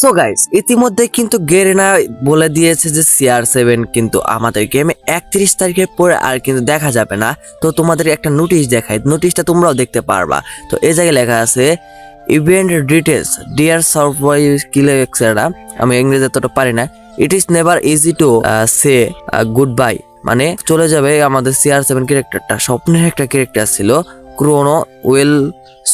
So guys ইতিমধ্যে কিন্তু Garena বলে দিয়েছে যে সিআর সেভেন কিন্তু আমাদের গেমে একত্রিশ তারিখের পরে আর কিন্তু দেখা যাবে না। তো তোমাদের একটা নোটিশ দেখাই নোটিশটা তোমরাও দেখতে পারবা। তো এই জায়গায় লেখা আছে ইভেন্ট ডিটেলস ডিয়ার সারপ্রাইজ কিলে এক্সেট্রা আমি ইংরেজি এতটা পারি না it is never easy to say goodbye মানে চলে যাবে আমাদের সিআর সেভেন ক্যারেক্টারটা স্বপ্নের একটা ক্যারেক্টার ছিল ক্রোনো ওয়েল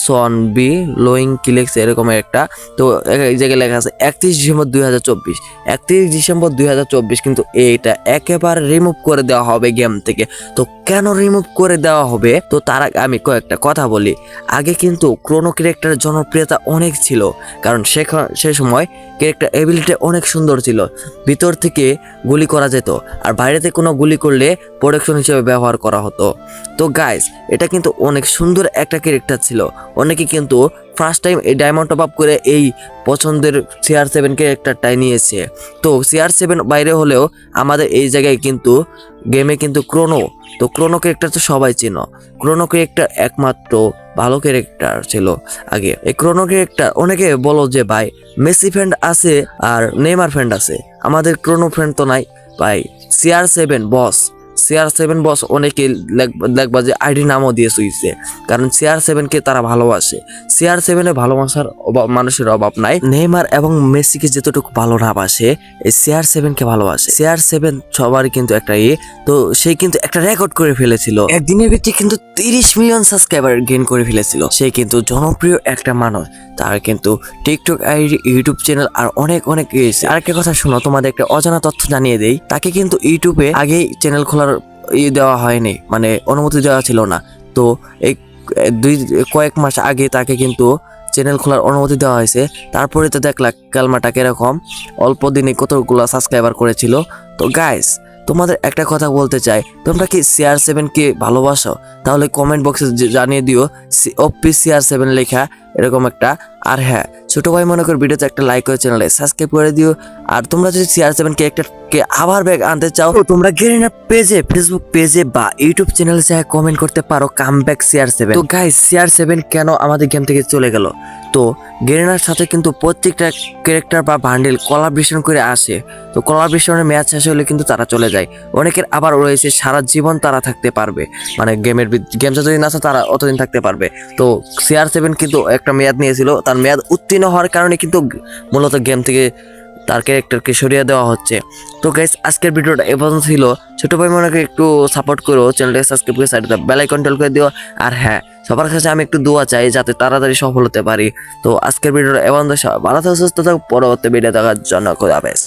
সন বি, লোয়িং কিলেক্স এরকম একটা। তো এই জায়গায় লেখা আছে, একত্রিশ ডিসেম্বর দুই হাজার চব্বিশ। একত্রিশ ডিসেম্বর দুই হাজার চব্বিশ কিন্তু এইটা একেবারে রিমুভ করে দেওয়া হবে গেম থেকে। তো কেন রিমুভ করে দেওয়া হবে? তো তার আগে আমি কয়েকটা কথা বলি। আগে কিন্তু ক্রোনো ক্যারেক্টারের জনপ্রিয়তা অনেক ছিল, কারণ সে সময় ক্যারেক্টার এবিলিটি অনেক সুন্দর ছিল। ভিতর থেকে গুলি করা যেত, আর বাইরেতে কোনো গুলি করলে প্রোডাকশন হিসেবে ব্যবহার করা হতো। তো গাইস এটা কিন্তু অনেক সুন্দর একটা ক্যারেক্টার ছিল। অনেকে কিন্তু ফার্স্ট টাইম এই ডায়মন্ড টপ আপ করে এই পছন্দের সিআর সেভেন ক্যারেক্টারটাই নিয়েছে। তো সিআর সেভেন বাইরে হলেও আমাদের এই জায়গায় কিন্তু গেমে কিন্তু ক্রোনো তো ক্রোনো ক্যারেক্টার তো সবাই চেনো। ক্রোনো ক্যারেক্টার একমাত্র ভালো ক্যারেক্টার ছিল। আগে এই ক্রোনো ক্যারেক্টার অনেকে বলো যে, ভাই মেসি ফ্রেন্ড আছে আর নেইমার ফ্রেন্ড আছে। আমাদের ক্রোনো ফ্রেন্ড তো নাই। ভাই CR seven boss CR seven boss অনেকে দেখবা যে আইডি নামও দিয়ে সুইছে কারণ সিআর সেভেনকে তারা ভালোবাসে। সিআর সেভেনে ভালোবাসার অভাব মানুষের অভাব নাই। নেইমার এবং মেসিকে যতটুকু ভালো না বাসে, এই সিআর সেভেনকে ভালোবাসে। সিআর সেভেন সবারই কিন্তু একটা ইয়ে। তো সে কিন্তু একটা রেকর্ড করে ফেলেছিল। একদিনের ভিত্তি কিন্তু তিরিশ মিলিয়ন সাবস্ক্রাইবার গেইন করে ফেলেছিল। সে কিন্তু জনপ্রিয় একটা মানুষ। তার কিন্তু টিকটক আইডি ইউটিউব চ্যানেল আর অনেক অনেক ইয়ে আর একটা কথা শোনো, তোমাদের একটা অজানা তথ্য জানিয়ে দেই। তাকে কিন্তু ইউটিউবে আগেই চ্যানেল খোলার ই দেওয়া হয়নি মানে অনুমতি দেওয়া ছিল না। তো এই দুই, কয়েক মাস আগে তাকে কিন্তু চ্যানেল খোলার অনুমতি দেওয়া হয়েছে। তারপরে তো দেখলা কালমাটা কীরকম, অল্প দিনে কতগুলো সাবস্ক্রাইবার করেছিল। তো গাইস তোমাদের একটা কথা বলতে চাই, তোমরা কি সিআর সেভেনকে ভালোবাসো? তাহলে কমেন্ট বক্সে জানিয়ে দিও ওপি সিআর সেভেন লেখা এরকম একটা। আর হ্যাঁ ছোট ভাই মনে করে ভিডিওতে একটা লাইক করে চ্যানেলে সাবস্ক্রাইব করে দিও। আর তোমরা যদি সিআর সেভেন ক্যারেক্টারকে আবার ব্যাগ আনতে চাও তোমরা গেরিনা পেজে ফেসবুক পেজে বা ইউটিউব চ্যানেলে যা কমেন্ট করতে পারো কাম ব্যাক সিআর সেভেন তো গাইস সিআর সেভেন কেন আমাদের গেম থেকে চলে গেল? তো গেরিনার সাথে কিন্তু প্রত্যেকটা ক্যারেক্টার বা বান্ডেল কলাবরেশন করে আসে। তো কলাবরেশনের ম্যাচ শেষ হলে কিন্তু তারা চলে যায়। অনেকের আবার রয়েছে, সারা জীবন তারা থাকতে পারবে। মানে গেমের গেম যতদিন আছে তারা অতদিন থাকতে পারবে। তো সিআর সেভেন কিন্তু একটা মেয়াদ নিয়েছিল। তার মেয়াদ উত্তীর্ণ হওয়ার কারণে কিন্তু মূলত গেম থেকে তার ক্যারেক্টারকে সরিয়ে দেওয়া হচ্ছে। তো গাইস আজকের ভিডিওটা এ পর্যন্ত ছিল। ছোট ভাই মনেকে একটু সাপোর্ট করো চ্যানেলটাকে সাবস্ক্রাইব করে সাইডে বেল আইকন টেল করে দিও। আর হ্যাঁ সবার কাছে আমি একটু দোয়া চাই যাতে তাড়াতাড়ি সফল হতে পারি। তো আজকের ভিডিওটা এ পর্যন্ত ভালো থাকো, সুস্থ থাকো, পরবর্তী ভিডিও দেখার জন্য খোদা হাফেজ।